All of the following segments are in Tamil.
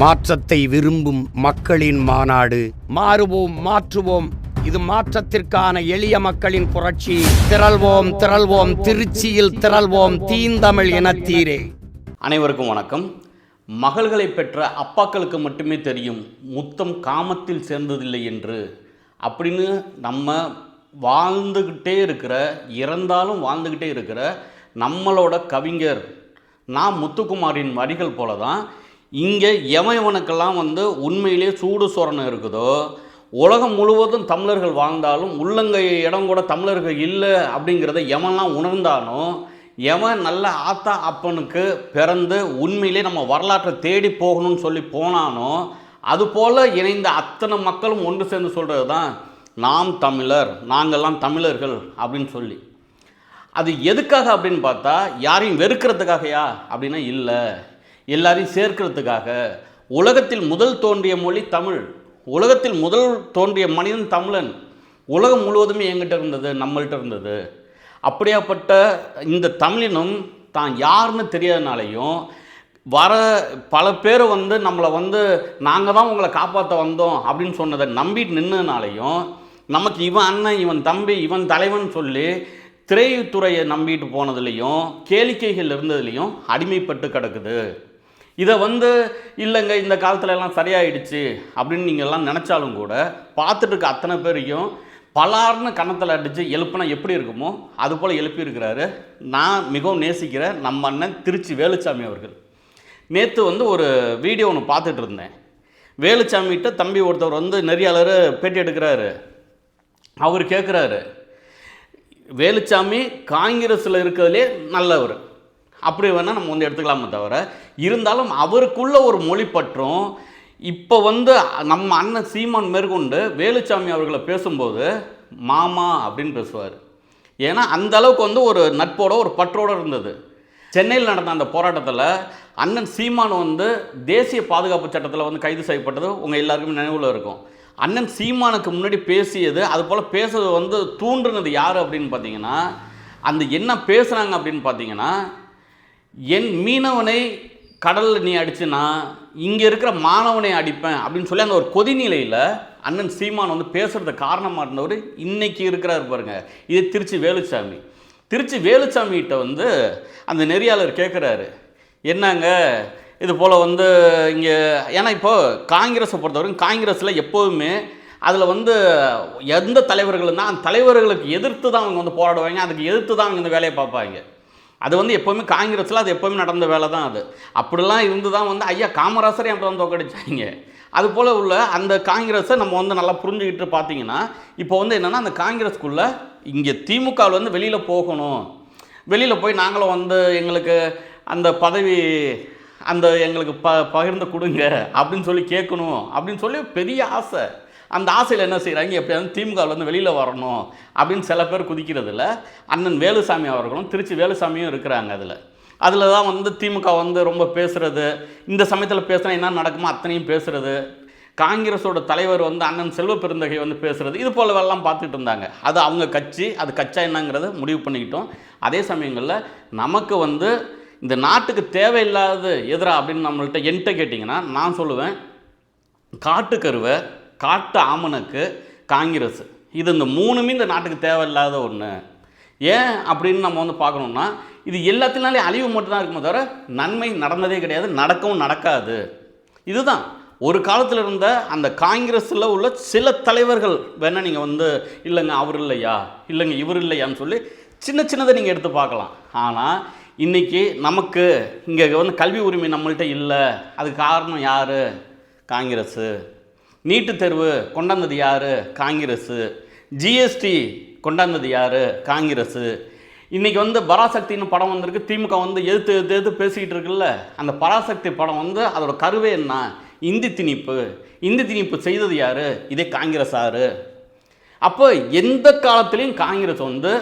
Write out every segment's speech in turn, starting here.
மாற்றத்தை விரும்பும் மக்களின் மாநாடு. மாறுவோம் மாற்றுவோம். இது மாற்றத்திற்கான எளிய மக்களின் புரட்சி. திரள்வோம் திரள்வோம். திருச்சியில் திரள்வோம். தீந்தமிழ் இனத்தீரே அனைவருக்கும் வணக்கம். மகள்களை பெற்ற அப்பாக்களுக்கு மட்டுமே தெரியும் முத்தம் காமத்தில் சேர்ந்ததில்லை என்று. அப்படின்னு நம்ம வாழ்ந்துக்கிட்டே இருக்கிற இறந்தாலும் வாழ்ந்துக்கிட்டே இருக்கிற நம்மளோட கவிஞர் நான் முத்துக்குமாரின் வரிகள் போல தான் இங்கே எவனுக்கெல்லாம் வந்து உண்மையிலே சூடு சொரணம் இருக்குதோ உலகம் முழுவதும் தமிழர்கள் வாழ்ந்தாலும் உள்ளங்கை இடம் கூட தமிழர்கள் இல்லை அப்படிங்கிறத எவன்லாம் உணர்ந்தானோ எவன் நல்ல ஆத்தா அப்பனுக்கு பிறந்து உண்மையிலே நம்ம வரலாற்றை தேடி போகணும்னு சொல்லி போனானோ அதுபோல் இணைந்த அத்தனை மக்களும் ஒன்று சேர்ந்து சொல்கிறது தான் நாம் தமிழர் நாங்கள்லாம் தமிழர்கள் அப்படின்னு சொல்லி. அது எதுக்காக அப்படின்னு பார்த்தா யாரையும் வெறுக்கிறதுக்காகயா? அப்படின்னா இல்லை. எல்லாரையும் சேர்க்கிறதுக்காக. உலகத்தில் முதல் தோன்றிய மொழி தமிழ். உலகத்தில் முதல் தோன்றிய மனிதன் தமிழன். உலகம் முழுவதுமே எங்கிட்ட இருந்தது நம்மள்கிட்ட இருந்தது. அப்படியாப்பட்ட இந்த தமிழினும் தான் யாருன்னு தெரியாதனாலையும் வர பல பேர் வந்து நம்மளை வந்து நாங்கள் தான் உங்களை காப்பாற்ற வந்தோம் அப்படின்னு சொன்னதை நம்பிட்டு நின்னதுனாலையும் நமக்கு இவன் அண்ணன் இவன் தம்பி இவன் தலைவன் சொல்லி திரைத்துறையை நம்பிட்டு போனதுலேயும் கேளிக்கைகள் இருந்ததுலேயும் அடிமைப்பட்டு கிடக்குது. இதை வந்து இல்லைங்க இந்த காலத்துல எல்லாம் சரியாயிடுச்சு அப்படின்னு நீங்கள் எல்லாம் நினச்சாலும் கூட பார்த்துட்டு இருக்க அத்தனை பேரையும் பலார்னு கணத்தில் அடித்து எழுப்புனா எப்படி இருக்குமோ அது போல் எழுப்பியிருக்கிறாரு நான் மிகவும் நேசிக்கிற நம்ம அண்ணன் திருச்சி வேலுச்சாமி அவர்கள். நேற்று வந்து ஒரு வீடியோ ஒன்று பார்த்துட்டு இருந்தேன். வேலுச்சாமிகிட்ட தம்பி ஒருத்தவர் வந்து நெறியாளர் பேட்டி எடுக்கிறாரு. அவர் கேட்குறாரு வேலுச்சாமி காங்கிரஸில் இருக்கிறதுலே நல்லவர். அப்படி வேணால் நம்ம வந்து எடுத்துக்கலாமே தவிர இருந்தாலும் அவருக்குள்ள ஒரு மொழி பற்றும் இப்போ வந்து நம்ம அண்ணன் சீமான் மேற்கொண்டு வேலுச்சாமி அவர்களை பேசும்போது மாமா அப்படின்னு பேசுவார். ஏன்னா அந்த அளவுக்கு வந்து ஒரு நட்போட ஒரு பற்றோடு இருந்தது. சென்னையில் நடந்த அந்த போராட்டத்தில் அண்ணன் சீமான் வந்து தேசிய பாதுகாப்பு சட்டத்தில் வந்து கைது செய்யப்பட்டது உங்கள் எல்லாருக்குமே நினைவில் இருக்கும். அண்ணன் சீமானுக்கு முன்னாடி பேசியது அது போல் பேசுறது வந்து தூண்டுனது யார் அப்படின்னு பார்த்தீங்கன்னா அந்த என்ன பேசுகிறாங்க அப்படின்னு பார்த்தீங்கன்னா என் மீனவனை கடலில் நீ அடிச்சுனா இங்கே இருக்கிற மாணவனை அடிப்பேன் அப்படின்னு சொல்லி அந்த ஒரு கொதிநிலையில் அண்ணன் சீமான் வந்து பேசுறது காரணமாக இருந்தவர் இன்னைக்கு இருக்கிறார் பாருங்க. இது திருச்சி வேலுச்சாமி. திருச்சி வேலுச்சாமிகிட்ட வந்து அந்த நெறியாளர் கேட்குறாரு என்னங்க? இது போல் வந்து இங்கே ஏன்னா இப்போது காங்கிரஸை பொறுத்தவரைக்கும் காங்கிரஸில் எப்போதுமே அதில் வந்து எந்த தலைவர்கள்னால் அந்த தலைவர்களுக்கு எதிர்த்து தான் அவங்க வந்து போராடுவாங்க அதுக்கு எதிர்த்து தான் அவங்க இந்த வேலையை பார்ப்பாங்க. அது வந்து எப்போவுமே காங்கிரஸில் அது எப்போவுமே நடந்த வேலை தான் அது. அப்படிலாம் இருந்து தான் வந்து ஐயா காமராசரே அப்படி தான் தோக்கடிச்சாங்க. அது போல் உள்ள அந்த காங்கிரஸை நம்ம வந்து நல்லா புரிஞ்சுக்கிட்டு பார்த்தீங்கன்னா இப்போ வந்து என்னென்னா அந்த காங்கிரஸ்க்குள்ளே இங்கே திமுகவில் வந்து வெளியில் போகணும். வெளியில் போய் நாங்களும் வந்து எங்களுக்கு அந்த பதவி அந்த எங்களுக்கு ப பகிர்ந்து கொடுங்க அப்படின்னு சொல்லி கேட்கணும் அப்படின்னு சொல்லி பெரிய ஆசை. அந்த ஆசையில் என்ன செய்கிறாங்க எப்படியாவது திமுகவில் வந்து வெளியில் வரணும் அப்படின்னு சில பேர் குதிக்கிறதுல அண்ணன் வேலுசாமி அவர்களும் திருச்சி வேலுசாமியும் இருக்கிறாங்க அதில். அதில் தான் வந்து திமுக வந்து ரொம்ப பேசுகிறது இந்த சமயத்தில் பேசுனா என்ன நடக்குமோ அத்தனையும் பேசுகிறது காங்கிரஸோட தலைவர் வந்து அண்ணன் செல்வ பெருந்தகை வந்து பேசுகிறது இது போல எல்லாம் பார்த்துட்டு இருந்தாங்க. அது அவங்க கட்சி அது கட்சா என்னங்கிறத முடிவு பண்ணிக்கிட்டோம். அதே சமயங்களில் நமக்கு வந்து இந்த நாட்டுக்கு தேவையில்லாத எதிரா அப்படின்னு நம்மள்கிட்ட என்கிட்ட கேட்டிங்கன்னா நான் சொல்லுவேன் காட்டுக்கருவை காட்டு ஆமனுக்கு காங்கிரஸ். இது இந்த மூணுமே இந்த நாட்டுக்கு தேவையில்லாத ஒன்று ஏன் அப்படின்னு நம்ம வந்து பார்க்கணுன்னா இது எல்லாத்தினாலே அழிவு மட்டும்தான் இருக்குமே தவிர நன்மை நடந்ததே கிடையாது நடக்கவும் நடக்காது. இதுதான். ஒரு காலத்தில் இருந்த அந்த காங்கிரஸில் உள்ள சில தலைவர்கள் வேணால் நீங்கள் வந்து இல்லைங்க அவர் இல்லையா? இல்லைங்க இவர் இல்லையான்னு சொல்லி சின்ன சின்னதை நீங்கள் எடுத்து பார்க்கலாம். ஆனால் இன்றைக்கி நமக்கு இங்கே வந்து கல்வி உரிமை நம்மள்கிட்ட இல்லை. அதுக்கு காரணம் யார்? காங்கிரஸு. நீட்டு தேர்வு கொண்டாந்தது யார்? காங்கிரஸு ஜிஎஸ்டி கொண்டாந்தது யார்? காங்கிரஸு இன்றைக்கி வந்து பராசக்தின்னு படம் வந்திருக்கு. திமுக வந்து எதிர்த்து எதிர்த்து எதிர்த்து பேசிக்கிட்டு இருக்குல்ல? அந்த பராசக்தி படம் வந்து அதோட கருவே என்ன? இந்தி திணிப்பு. இந்தி திணிப்பு செய்தது யார்? இதே காங்கிரஸ் ஆறு. அப்போ எந்த காலத்துலேயும் காங்கிரஸ் வந்து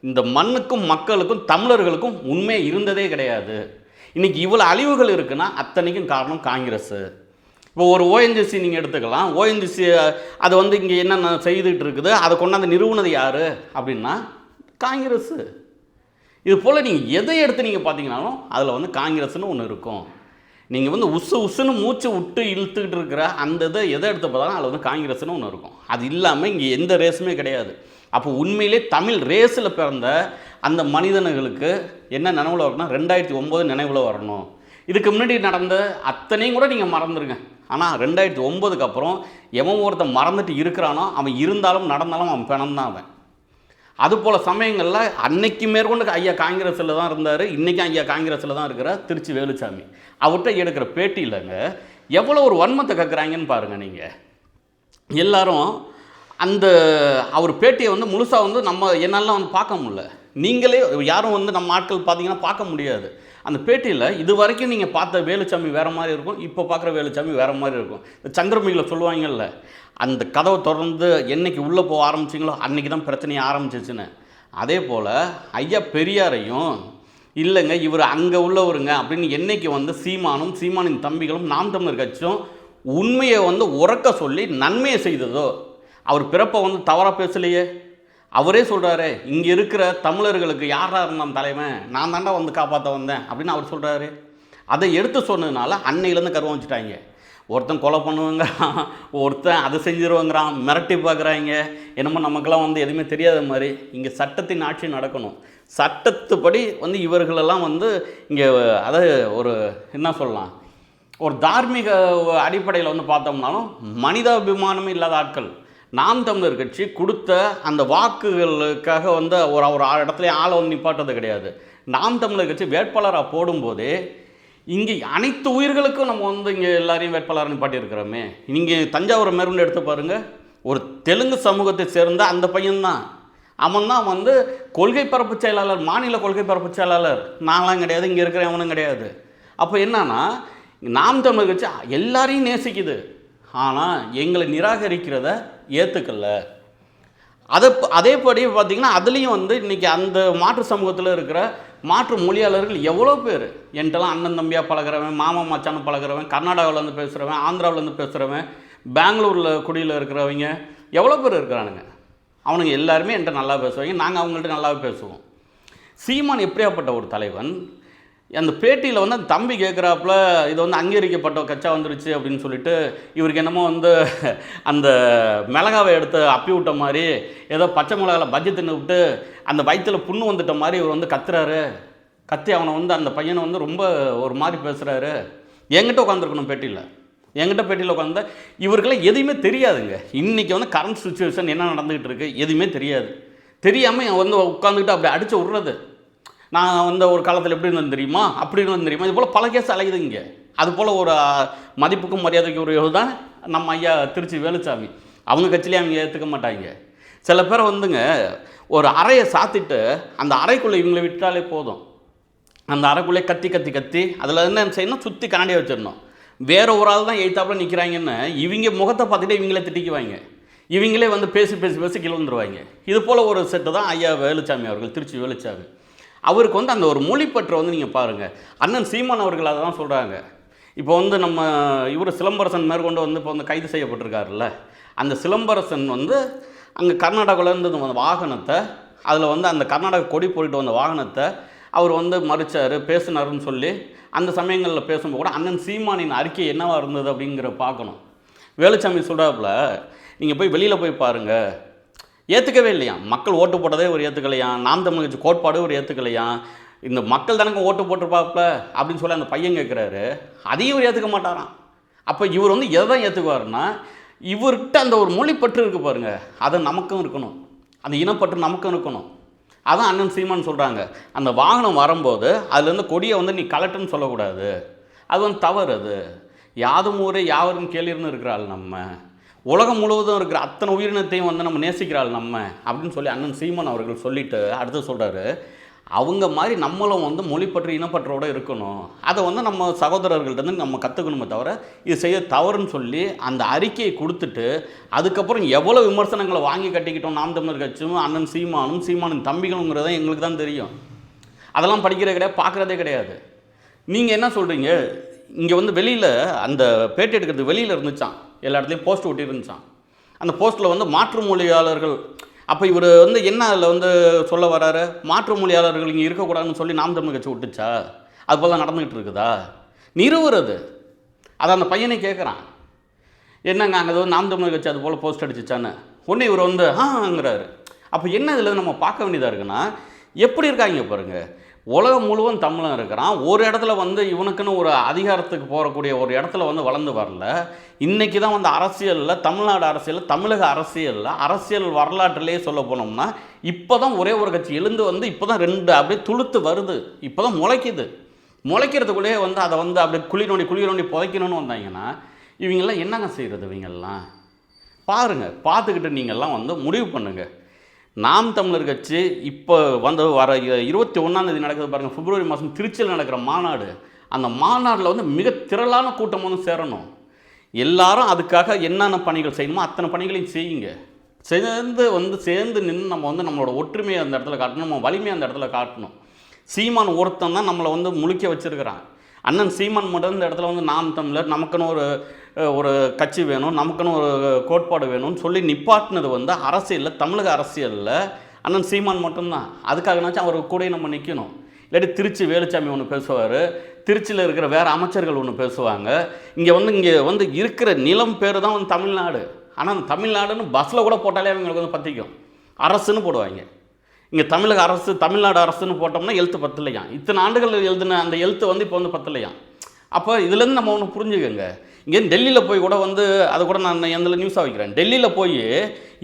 இந்த மண்ணுக்கும் மக்களுக்கும் தமிழர்களுக்கும் உண்மை இருந்ததே கிடையாது. இன்னைக்கு இவ்வளோ அழிவுகள் இருக்குன்னா அத்தனைக்கும் காரணம் காங்கிரஸ் இப்போ ஒரு ஓஎன்ஜிசி நீங்கள் எடுத்துக்கலாம். ஓஎன்ஜிசி அது வந்து இங்கே என்னென்ன செய்துகிட்டு இருக்குது அதை கொண்டாந்து நிறுவனது யார்? அப்படின்னா காங்கிரஸ். இது போல் நீங்கள் எதை எடுத்து நீங்கள் பார்த்தீங்கனாலும் அதில் வந்து காங்கிரஸ்னு ஒன்று இருக்கும். நீங்கள் வந்து உசு உசுன்னு மூச்சு விட்டு இழுத்துக்கிட்டு இருக்கிற அந்த இதை எதை எடுத்து பார்த்தாலும் அதில் வந்து காங்கிரஸ்னு ஒன்று இருக்கும். அது இல்லாமல் இங்கே எந்த ரேஸுமே கிடையாது. அப்போ உண்மையிலே தமிழ் ரேஸில் பிறந்த அந்த மனிதனுகளுக்கு என்ன நினைவில் வரணும்னா ரெண்டாயிரத்தி ஒம்பது நினைவில் வரணும். இதுக்கு முன்னாடி நடந்த அத்தனையும் கூட நீங்கள் மறந்துடுங்க ஆனால் ரெண்டாயிரத்தி ஒம்பதுக்கு அப்புறம் எவன் ஒருத்தன் மறந்துட்டு இருக்கிறானோ அவன் இருந்தாலும் நடந்தாலும் அவன் பிணம் தான் அவன். அதுபோல் சமயங்களில் அன்னைக்கு மேற்கொண்டு ஐயா காங்கிரஸில் தான் இருந்தார் இன்றைக்கும் ஐயா காங்கிரஸில் தான் இருக்கிறார் திருச்சி வேலுச்சாமி. அவர்கிட்ட எடுக்கிற பேட்டியிலங்க எவ்வளோ ஒரு வன்மத்தை கேட்குறாங்கன்னு பாருங்கள் நீங்கள் எல்லாரும் அந்த அவர் பேட்டியை வந்து முழுசாக வந்து நம்ம என்னாலாம் வந்து பார்க்க முடில நீங்களே யாரும் வந்து நம்ம ஆட்கள் பார்த்தீங்கன்னா பார்க்க முடியாது. அந்த பேட்டியில் இது வரைக்கும் நீங்கள் பார்த்த வேலுச்சாமி வேறு மாதிரி இருக்கும் இப்போ பார்க்குற வேலுச்சாமி வேறு மாதிரி இருக்கும். இந்த சந்திரமுகியில் சொல்லுவாங்கல்ல அந்த கதவை திறந்து என்னைக்கு உள்ளே போக ஆரம்பிச்சிங்களோ அன்றைக்கி தான் பிரச்சனையை ஆரம்பிச்சிச்சுன்னு. அதே போல் ஐயா பெரியாரையும் இல்லைங்க இவர் அங்கே உள்ளவருங்க அப்படின்னு என்றைக்கு வந்து சீமானும் சீமானின் தம்பிகளும் நாம் தமிழர் கட்சியும் உண்மையை வந்து உறக்க சொல்லி நன்மையை செய்ததோ அவர் பிறப்பை வந்து தவறாக பேசலையே? அவரே சொல்கிறாரு இங்கே இருக்கிற தமிழர்களுக்கு யாரா இருந்தான் தலைவன்? நான் தாண்டா வந்து காப்பாற்ற வந்தேன். அப்படின்னு அவர் சொல்கிறாரு அதை எடுத்து சொன்னதுனால அன்னையிலேருந்து கருவம் வச்சுட்டாங்க. ஒருத்தன் கொலை பண்ணுவேங்கிறான் ஒருத்தன் அதை செஞ்சிருவேங்கிறான் மிரட்டி பார்க்குறாங்க. என்னமோ நமக்கெல்லாம் வந்து எதுவுமே தெரியாத மாதிரி இங்கே சட்டத்தின் ஆட்சி நடக்கணும். சட்டத்துப்படி வந்து இவர்களெல்லாம் வந்து இங்கே அதாவது ஒரு என்ன சொல்லலாம் ஒரு தார்மீக அடிப்படையில் வந்து பார்த்தோம்னாலும் மனிதாபிமானமே இல்லாத ஆட்கள். நாம் தமிழர் கட்சி கொடுத்த அந்த வாக்குகளுக்காக வந்து ஒரு ஒரு இடத்துல ஆளை வந்து நிப்பாட்டது கிடையாது. நாம் தமிழர் கட்சி வேட்பாளராக போடும்போது இங்கே அனைத்து உயிர்களுக்கும் நம்ம வந்து இங்கே எல்லாரையும் வேட்பாளராக நிப்பாட்டி இருக்கிறோமே நீங்கள் தஞ்சாவூர் மேற்கொண்டு எடுத்து பாருங்கள் ஒரு தெலுங்கு சமூகத்தை சேர்ந்த அந்த பையன்தான். அவன் தான் வந்து கொள்கை பரப்பு செயலாளர் மாநில கொள்கை பரப்பு செயலாளர். நான்லாம் கிடையாது இங்கே இருக்கிற அவனும் கிடையாது. அப்போ என்னன்னா நாம் தமிழர் கட்சி எல்லாரையும் நேசிக்குது. ஆனால் எங்களை நிராகரிக்கிறத ஏற்றுக்கல அதை அதேபடி பார்த்தீங்கன்னா அதுலேயும் வந்து இன்றைக்கி அந்த மாற்று சமூகத்தில் இருக்கிற மாற்று மொழியாளர்கள் எவ்வளோ பேர்? என்கிட்டலாம் அண்ணன் தம்பியாக பழகுறவன் மாமா மச்சான்னு பழகுறவன் கர்நாடகாவிலேருந்து பேசுகிறவன் ஆந்திராவிலேருந்து பேசுகிறவன் பெங்களூரில் குடியில் இருக்கிறவங்க எவ்வளோ பேர் இருக்கிறானுங்க? அவனுங்க எல்லாருமே என்கிட்ட நல்லா பேசுவாங்க நாங்கள் அவங்கள்ட்ட நல்லாவே பேசுவோம். சீமான் எப்படியாப்பட்ட ஒரு தலைவன்? அந்த பேட்டியில் வந்து அந்த தம்பி கேட்குறாப்புல இது வந்து அங்கீகரிக்கப்பட்ட கச்சா வந்துருச்சு அப்படின்னு சொல்லிட்டு இவருக்கு என்னமோ வந்து அந்த மிளகாவை எடுத்து அப்பி விட்ட மாதிரி ஏதோ பச்சை மிளகாவில் பஜ்ஜி தின்னு விட்டு அந்த வயிற்றில் புண்ணு வந்துட்ட மாதிரி இவர் வந்து கத்துறாரு. கத்தி அவனை வந்து அந்த பையனை வந்து ரொம்ப ஒரு மாதிரி பேசுகிறாரு என்கிட்ட உட்காந்துருக்கணும் பேட்டியில். என்கிட்ட பேட்டியில் உட்காந்து இவருக்கெல்லாம் எதுவுமே தெரியாதுங்க. இன்றைக்கி வந்து கரண்ட் சுச்சுவேஷன் என்ன நடந்துக்கிட்டு இருக்குது எதுவுமே தெரியாது. தெரியாமல் வந்து உட்காந்துக்கிட்டு அப்படி அடித்து விட்றது. நான் வந்து ஒரு காலத்தில் எப்படி இருந்தது தெரியுமா? அப்படி இருந்தேன் தெரியுமா? இது போல் பல கேஸ் அலையுது இங்கே. அது போல் ஒரு மதிப்புக்கும் மரியாதைக்கும் ஒரு தான் நம்ம ஐயா திருச்சி வேலுச்சாமி. அவங்க கட்சியிலே அவங்க ஏற்றுக்க மாட்டாங்க. சில பேர் வந்துங்க ஒரு அறையை சாத்திட்டு அந்த அறைக்குள்ளே இவங்களை விட்டாலே போதும். அந்த அறைக்குள்ளே கத்தி கத்தி கத்தி அதில் என்ன செய்யணும் சுற்றி கண்ணாடியை வச்சிடணும். வேற ஒரு ஆள் தான் எய்த்தாப்புல நிற்கிறாங்கன்னு இவங்க முகத்தை பார்த்துட்டு இவங்களே திட்டிக்குவாங்க. இவங்களே வந்து பேசி பேசி பேசி கீழே வந்துருவாங்க இது போல் ஒரு செட்டு தான் ஐயா வேலுச்சாமி அவர்கள் திருச்சி வேலுச்சாமி. அவருக்கு வந்து அந்த ஒரு மொழிப்பற்றை வந்து நீங்கள் பாருங்கள் அண்ணன் சீமான் அவர்கள் அதை தான் சொல்கிறாங்க இப்போ வந்து நம்ம இவர் சிலம்பரசன் மேற்கொண்டு வந்து இப்போ வந்து கைது செய்யப்பட்டிருக்காருல்ல. அந்த சிலம்பரசன் வந்து அங்கே கர்நாடகாவிலேருந்து வந்த வாகனத்தை அதில் வந்து அந்த கர்நாடக கொடி போயிட்டு வந்த வாகனத்தை அவர் வந்து மறுச்சார் பேசினாருன்னு சொல்லி அந்த சமயங்களில் பேசும்போது கூட அண்ணன் சீமானின் அறிக்கை என்னவாக இருந்தது அப்படிங்கிற பார்க்கணும். வேலுச்சாமி சொல்கிறாப்புல நீங்கள் போய் வெளியில் போய் பாருங்கள் ஏற்றுக்கவே இல்லையா? மக்கள் ஓட்டு போட்டதே ஒரு ஏற்றுக்கலையா நாம் தமிழ் கட்சி கோட்பாடு ஒரு ஏற்றுக்கலையா இந்த மக்கள் தானங்க ஓட்டு போட்டிருப்பாப்ல அப்படின்னு சொல்லி அந்த பையன் கேட்குறாரு அதையும் இவர் ஏற்றுக்க மாட்டாராம். அப்போ இவர் வந்து எதை தான் ஏற்றுக்குவாருன்னா இவர்கிட்ட அந்த ஒரு மொழிப்பற்று இருக்கு பாருங்கள் அது நமக்கும் இருக்கணும். அந்த இனப்பற்று நமக்கும் இருக்கணும். அதான் அண்ணன் சீமான் சொல்கிறாங்க அந்த வாகனம் வரும்போது அதுலேருந்து கொடியை வந்து நீ கலட்டுன்னு சொல்லக்கூடாது. அது வந்து தவறு அது. யாதும் ஊரே யாவரும் கேளிர்னு இருக்கிறாள் நம்ம. உலகம் முழுவதும் இருக்கிற அத்தனை உயிரினத்தையும் வந்து நம்ம நேசிக்கிறாள் நம்ம அப்படின்னு சொல்லி அண்ணன் சீமான் அவர்கள் சொல்லிட்டு அடுத்து சொல்கிறாரு அவங்க மாதிரி நம்மளும் வந்து மொழிப்பற்று இனப்பற்றோடு இருக்கணும். அதை வந்து நம்ம சகோதரர்கள்ட்ட இருந்து நம்ம கற்றுக்கணுமே தவிர இது செய்ய தவறுன்னு சொல்லி அந்த அறிக்கையை கொடுத்துட்டு அதுக்கப்புறம் எவ்வளோ விமர்சனங்களை வாங்கி கட்டிக்கிட்டோம் நாம் தமிழர் கட்சியும் அண்ணன் சீமானும் சீமானின் தம்பிகளுங்கிறத எங்களுக்கு தான் தெரியும். அதெல்லாம் படிக்கிறதே கிடையாது பார்க்குறதே கிடையாது. நீங்கள் என்ன சொல்கிறீங்க இங்கே வந்து வெளியில் அந்த பேட்டி எடுக்கிறது வெளியில் இருந்துச்சான் எல்லா இடத்துலையும் போஸ்ட் ஒட்டியிருந்துச்சான் அந்த போஸ்ட்டில் வந்து மாற்று மொழியாளர்கள் அப்போ இவர் வந்து என்ன அதில் வந்து சொல்ல வராரு? மாற்று மொழியாளர்கள் இங்கே இருக்கக்கூடாதுன்னு சொல்லி நாம் தமிழ் கட்சி விட்டுச்சா அது போல் தான் நடந்துகிட்டு இருக்குதா? நிறுவுறது. அதை அந்த பையனை கேட்குறான் என்னங்க அங்கே ஏதோ நாம் தமிழ் கட்சி அது போல் போஸ்ட் அடிச்சிச்சான்னு. ஒன்று இவர் வந்து ஆங்கிறாரு அப்போ என்ன இதில் நம்ம பார்க்க வேண்டியதாக இருக்குன்னா எப்படி இருக்காங்க பாருங்கள் உலகம் முழுவதும் தமிழன் இருக்கிறான். ஒரு இடத்துல வந்து இவனுக்குன்னு ஒரு அதிகாரத்துக்கு போகக்கூடிய ஒரு இடத்துல வந்து வளர்ந்து வரல. இன்றைக்கி தான் வந்து அரசியலில் தமிழ்நாடு அரசியலில் தமிழக அரசியலில் அரசியல் வரலாற்றிலேயே சொல்ல போனோம்னா இப்போ தான் ஒரே ஒரு கட்சி எழுந்து வந்து இப்போ தான் ரெண்டு அப்படியே துளுத்து வருது. இப்போ தான் முளைக்குது. முளைக்கிறதுக்குள்ளேயே வந்து அதை வந்து அப்படியே குழி நோண்டி குழி நோண்டி புதைக்கணும்னு வந்தாங்கன்னா இவங்கெல்லாம் என்னங்க செய்கிறது இவங்கெல்லாம்? பாருங்கள் பார்த்துக்கிட்டு நீங்கள்லாம் வந்து முடிவு பண்ணுங்கள் நாம் தமிழர் கட்சி இப்போ வந்து வர இருபத்தி ஒன்றாந்தேதி நடக்குது பாருங்கள் பிப்ரவரி மாதம் திருச்சியில் நடக்கிற மாநாடு. அந்த மாநாட்டில் வந்து மிக திரளான கூட்டம் வந்து சேரணும். எல்லாரும் அதுக்காக என்னென்ன பணிகள் செய்யணுமோ அத்தனை பணிகளையும் செய்யுங்க. சேர்ந்து வந்து சேர்ந்து நின்று நம்ம வந்து நம்மளோட ஒற்றுமையை அந்த இடத்துல காட்டணும் நம்ம வலிமையை அந்த இடத்துல காட்டணும். சீமான் ஒருத்தன் தான் நம்மளை வந்து முழுக்க வச்சிருக்கிறான். அண்ணன் சீமான் மட்டும் இந்த இடத்துல வந்து நாம் தமிழர் நமக்குன்னு ஒரு ஒரு கட்சி வேணும் நமக்குன்னு ஒரு கோட்பாடு வேணும்னு சொல்லி நிப்பாட்டினது வந்து அரசியலில் தமிழக அரசியலில் அண்ணன் சீமான் மட்டும்தான். அதுக்காகனாச்சும் அவர் கூட நம்ம நிற்கணும் இல்லாட்டி திருச்சி வேலுச்சாமி ஒன்று பேசுவார் திருச்சியில் இருக்கிற வேறு அமைச்சர்கள் ஒன்று பேசுவாங்க. இங்கே வந்து இங்கே வந்து இருக்கிற நிலம் பேர் தான் வந்து தமிழ்நாடு. ஆனால் அந்த தமிழ்நாடுன்னு பஸ்ஸில் கூட போட்டாலே அவங்களுக்கு வந்து பற்றிக்கும் அரசுன்னு போடுவாங்க. இங்கே தமிழக அரசு தமிழ்நாடு அரசுன்னு போட்டோம்னா எழுத்து பத்தலையா இத்தனை ஆண்டுகள் எழுதின அந்த எழுத்து வந்து இப்போ வந்து பத்தலையா அப்போ இதுலேருந்து நம்ம ஒன்று புரிஞ்சுக்கோங்க. இங்கே டெல்லியில் போய் கூட வந்து அதை கூட நான் எந்த நியூஸாக வைக்கிறேன். டெல்லியில் போய்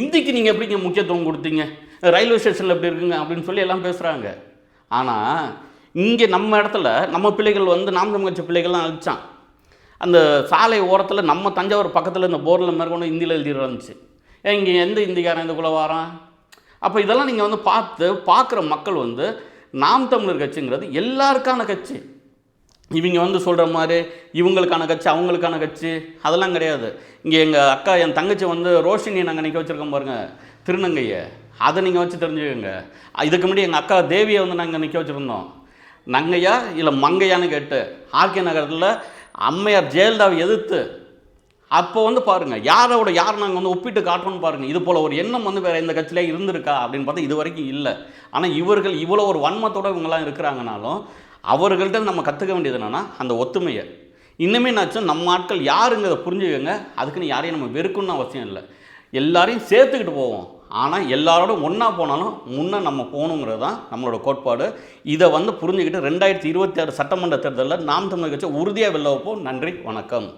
இந்திக்கு நீங்கள் எப்படிங்க முக்கியத்துவம் கொடுத்தீங்க? ரயில்வே ஸ்டேஷனில் எப்படி இருக்குங்க? அப்படின்னு சொல்லி எல்லாம் பேசுகிறாங்க ஆனால் இங்கே நம்ம இடத்துல நம்ம பிள்ளைகள் வந்து நாம் தமிழ் கட்சி பிள்ளைகள்லாம் அழிச்சான். அந்த சாலை ஓரத்தில் நம்ம தஞ்சாவூர் பக்கத்தில் இந்த போர்டில் மேற்கொண்டு இந்தியில் எழுதி இருந்துச்சு ஏன் இங்கே எந்த இந்திக்காரன் இதுக்குள்ளே குலவாரம் அப்போ இதெல்லாம் நீங்கள் வந்து பார்த்து பார்க்குற மக்கள் வந்து நாம் தமிழர் கட்சிங்கிறது எல்லாருக்கான கட்சி. இவங்க வந்து சொல்கிற மாதிரி இவங்களுக்கான கட்சி அவங்களுக்கான கட்சி அதெல்லாம் கிடையாது. இங்கே எங்கள் அக்கா என் தங்கச்சி வந்து ரோஷினியை நாங்கள் நிற்க வச்சுருக்கோம் பாருங்கள் திருநங்கையை. அதை நீங்கள் வச்சு தெரிஞ்சுக்கோங்க. இதுக்கு முன்னாடி எங்கள் அக்கா தேவியை வந்து நாங்கள் நிற்க வச்சுருந்தோம். நங்கையா இல்லை மங்கையான்னு கேட்டு ஆர்கே நகரத்தில் அம்மையார் ஜெயலலிதாவை எதிர்த்து அப்போ வந்து பாருங்க யாரோட யார் நாங்கள் வந்து ஒப்பிட்டு காட்டணும்னு பாருங்க இது போல ஒரு எண்ணம் வந்து வேற எந்த கட்சியிலே இருந்திருக்கா அப்படின்னு பார்த்தா இது வரைக்கும் இல்லை. ஆனால் இவர்கள் இவ்வளோ ஒரு வன்மத்தோட இவங்கெல்லாம் இருக்கிறாங்கனாலும் அவர்கள்ட்ட நம்ம கற்றுக்க வேண்டியது என்னென்னா அந்த ஒத்துமையை. இன்னுமே என்னாச்சும் நம்ம ஆட்கள் யாருங்கிறத புரிஞ்சுக்கோங்க அதுக்குன்னு யாரையும் நம்ம வெறுக்கணும்னு அவசியம் இல்லை. எல்லாரையும் சேர்த்துக்கிட்டு போவோம். ஆனால் எல்லாரோடும் ஒன்றா போனாலும் முன்னே நம்ம போகணுங்கிறது தான் நம்மளோட கோட்பாடு. இதை வந்து புரிஞ்சுக்கிட்டு ரெண்டாயிரத்தி இருபத்தி ஆறு சட்டமன்ற தேர்தலில் நாம் தமிழர் கட்சி உறுதியாக வெளில வைப்போம். நன்றி வணக்கம்.